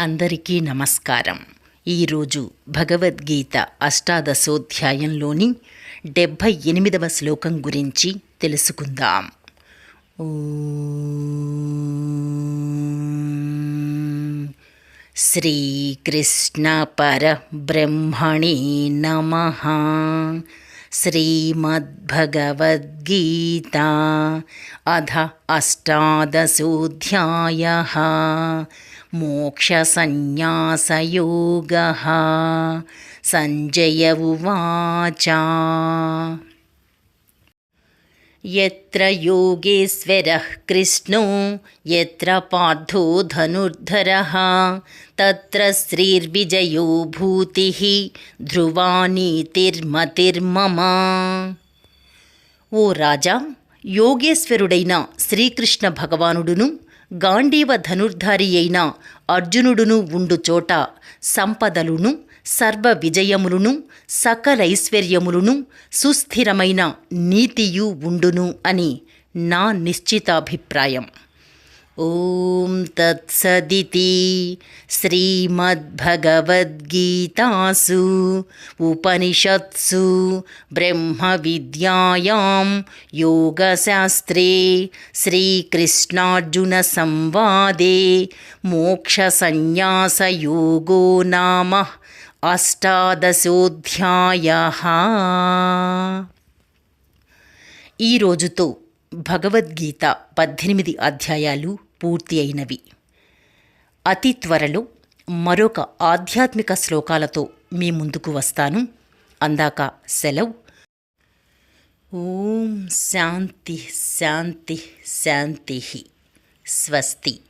అందరికీ నమస్కారం. ఈరోజు భగవద్గీత అష్టాదశోధ్యాయంలోని డెబ్భై ఎనిమిదవ శ్లోకం గురించి తెలుసుకుందాం. శ్రీకృష్ణ పరబ్రహ్మణి నమ. श्रीमद्भगवद्गीता अध अष्टादशोऽध्यायः मोक्षसन्न्यासयोगः। सञ्जय उवाच यत्र योगेश्वरः कृष्णो यत्र पार्थो धनुर्धरः तत्र श्रीर्विजयो भूतिः ध्रुवा నీతిర్మతిర్మమ ఓ రాజా యోగేశ్వరుడైన శ్రీకృష్ణ భగవానుడును గాంధీవ ధనుర్ధారి అయిన అర్జునుడును ఉండు చోట సంపదలును సర్వ విజయములును సకలైశ్వర్యములును సుస్థిరమైన నీతియు ఉండును అని నా నిశ్చితాభిప్రాయం. ఓం తత్సదితి శ్రీమద్భగవద్గీతాసు ఉపనిషత్సు బ్రహ్మవిద్యాయాం యోగశాస్త్రే శ్రీకృష్ణార్జున సంవాదే మోక్షసన్యాసయోగో నామ. అష్టాదశోధ్యాయ. ఈ రోజుతో భగవద్గీత పద్దెనిమిది అధ్యాయాలు పూర్తి అయినవి. అతి త్వరలో మరొక ఆధ్యాత్మిక శ్లోకాలతో మీ ముందుకు వస్తాను. అందాక సెలవు. ఓం శాంతి శాంతి శాంతి. స్వస్తి.